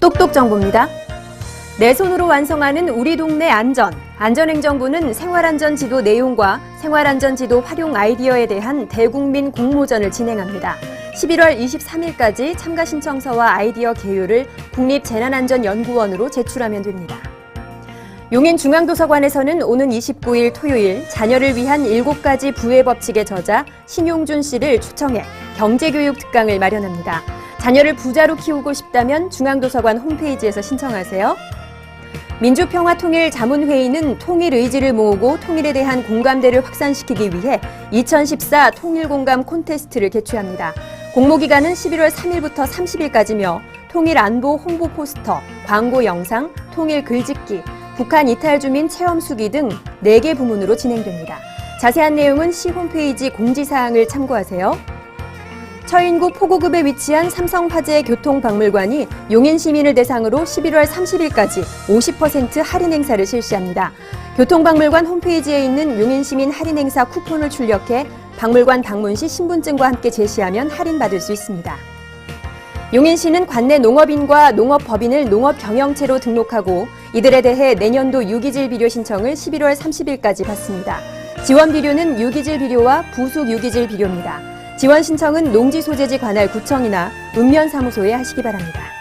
똑똑 정보입니다. 내 손으로 완성하는 우리 동네 안전. 안전행정부는 생활안전 지도 내용과 생활안전 지도 활용 아이디어에 대한 대국민 공모전을 진행합니다. 11월 23일까지 참가 신청서와 아이디어 개요를 국립재난안전연구원으로 제출하면 됩니다. 용인중앙도서관에서는 오는 29일 토요일 자녀를 위한 7가지 부의 법칙의 저자 신용준 씨를 초청해 경제교육 특강을 마련합니다. 자녀를 부자로 키우고 싶다면 중앙도서관 홈페이지에서 신청하세요. 민주평화통일 자문회의는 통일 의지를 모으고 통일에 대한 공감대를 확산시키기 위해 2014 통일공감 콘테스트를 개최합니다. 공모기간은 11월 3일부터 30일까지며 통일 안보 홍보 포스터, 광고 영상, 통일 글짓기, 북한 이탈 주민 체험 수기 등 4개 부문으로 진행됩니다. 자세한 내용은 시 홈페이지 공지사항을 참고하세요. 처인구 포고급에 위치한 삼성화재 교통박물관이 용인 시민을 대상으로 11월 30일까지 50% 할인 행사를 실시합니다. 교통박물관 홈페이지에 있는 용인 시민 할인 행사 쿠폰을 출력해 박물관 방문 시 신분증과 함께 제시하면 할인받을 수 있습니다. 용인시는 관내 농업인과 농업법인을 농업경영체로 등록하고 이들에 대해 내년도 유기질 비료 신청을 11월 30일까지 받습니다. 지원 비료는 유기질 비료와 부속 유기질 비료입니다. 지원 신청은 농지 소재지 관할 구청이나 읍면사무소에 하시기 바랍니다.